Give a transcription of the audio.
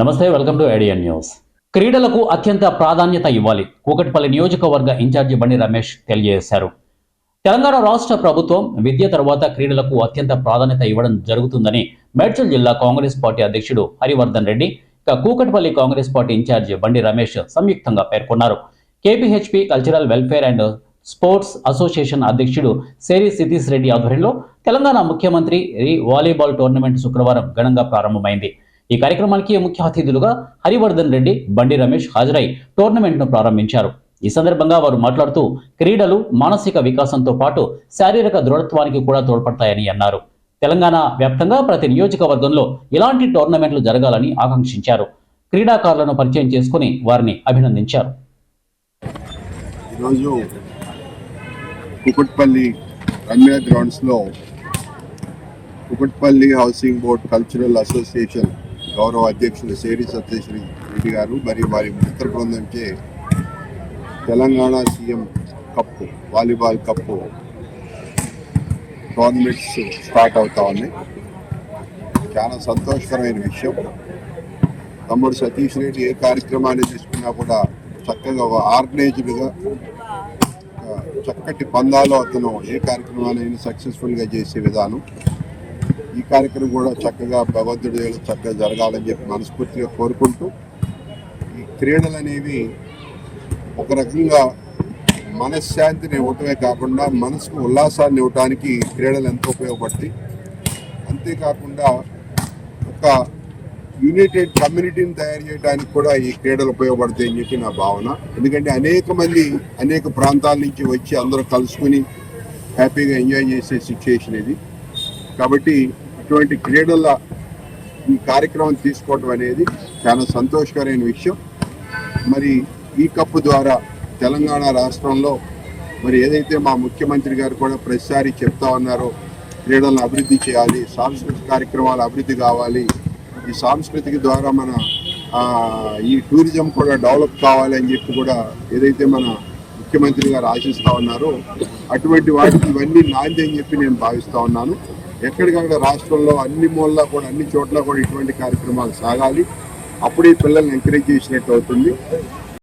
నమస్తే welcome to ఐడియన్ news. క్రీడలకు అత్యంత ప్రాధాన్యత ఇవ్వాలి కూకట్పల్లి నియోజకవర్గ ఇన్ఛార్జి బండి రమేష్ తెలియజేశారు. తెలంగాణ రాష్ట్ర ప్రభుత్వం విద్య తర్వాత క్రీడలకు అత్యంత ప్రాధాన్యత ఇవ్వడం జరుగుతుందని మేడ్చల్ జిల్లా కాంగ్రెస్ పార్టీ అధ్యక్షుడు హరివర్ధన్ రెడ్డి ఇక కూకట్పల్లి కాంగ్రెస్ పార్టీ ఇన్ఛార్జి బండి రమేష్ సంయుక్తంగా పేర్కొన్నారు. KPHB cultural welfare and sports association అధ్యక్షుడు సేరి సితీష్ రెడ్డి ఆధ్వర్యంలో తెలంగాణ ముఖ్యమంత్రి వాలీబాల్ టోర్నమెంట్ శుక్రవారం ఘనంగా ప్రారంభమైంది. ఈ కార్యక్రమానికి ముఖ్య అతిథులుగా హరివర్ధన్ రెడ్డి బండి రమేష్ హాజరై టోర్నమెంట్ను ప్రారంభించారు. ఈ సందర్భంగా వారు మాట్లాడుతూ క్రీడలు మానసిక వికాసంతో పాటు శారీరక దృఢత్వానికి కూడా తోడ్పడతాయని అన్నారు. తెలంగాణ వ్యాప్తంగా ప్రతి నియోజకవర్గంలో ఇలాంటి టోర్నమెంట్లు జరగాలని ఆకాంక్షించారు. క్రీడాకారులను పరిచయం చేసుకుని వారిని అభినందించారు. ఈరోజు కుకట్పల్లి రమ్య గ్రౌండ్స్లో Kukatpally housing board cultural association గౌరవ అధ్యక్షులు శేరి సతీష్ రెడ్డి గారు మరియు వారి మిత్ర బృందంచే Telangana CM cup volleyball cup tournaments start అవుతా ఉన్నాయి. చాలా సంతోషకరమైన విషయం. తమ్ముడు సతీష్ రెడ్డి ఏ కార్యక్రమాన్ని తీసుకున్నా కూడా చక్కగా ఆర్గనైజ్డ్గా చక్కటి పందాలో అతను ఏ కార్యక్రమాన్ని సక్సెస్ఫుల్గా చేసే విధానం. ఈ కార్యక్రమం కూడా చక్కగా భగవంతుడి చక్కగా జరగాలని చెప్పి మనస్ఫూర్తిగా కోరుకుంటూ ఈ క్రీడలు అనేవి ఒక రకంగా మనశ్శాంతిని ఇవ్వటమే కాకుండా మనసుకు ఉల్లాసాన్ని ఇవ్వటానికి క్రీడలు ఎంతో ఉపయోగపడతాయి. అంతేకాకుండా ఒక యునైటెడ్ కమ్యూనిటీని తయారు చేయడానికి కూడా ఈ క్రీడలు ఉపయోగపడతాయి అని చెప్పి నా భావన. ఎందుకంటే అనేక మంది అనేక ప్రాంతాల నుంచి వచ్చి అందరూ కలుసుకుని హ్యాపీగా ఎంజాయ్ చేసే సిచ్యుయేషన్ ఇది. కాబట్టి ఇటువంటి క్రీడల ఈ కార్యక్రమం తీసుకోవడం అనేది చాలా సంతోషకరమైన విషయం. మరి ఈ కప్పు ద్వారా తెలంగాణ రాష్ట్రంలో మరి ఏదైతే మా ముఖ్యమంత్రి గారు కూడా ప్రతిసారి చెప్తా ఉన్నారో క్రీడలను అభివృద్ధి చేయాలి సాంస్కృతిక కార్యక్రమాలు అభివృద్ధి కావాలి ఈ సాంస్కృతిక ద్వారా మన ఈ టూరిజం కూడా డెవలప్ కావాలి అని చెప్పి కూడా ఏదైతే మన ముఖ్యమంత్రి గారు ఆశిస్తా ఉన్నారో అటువంటి వాటికి ఇవన్నీ నాంది అని చెప్పి నేను భావిస్తూ ఉన్నాను. ఎక్కడికక్కడ రాష్ట్రంలో అన్ని మూలలా కూడా అన్ని చోట్ల కూడా ఇటువంటి కార్యక్రమాలు సాగాలి. అప్పుడు ఈ పిల్లల్ని ఎంకరేజ్ చేసినట్టు అవుతుంది.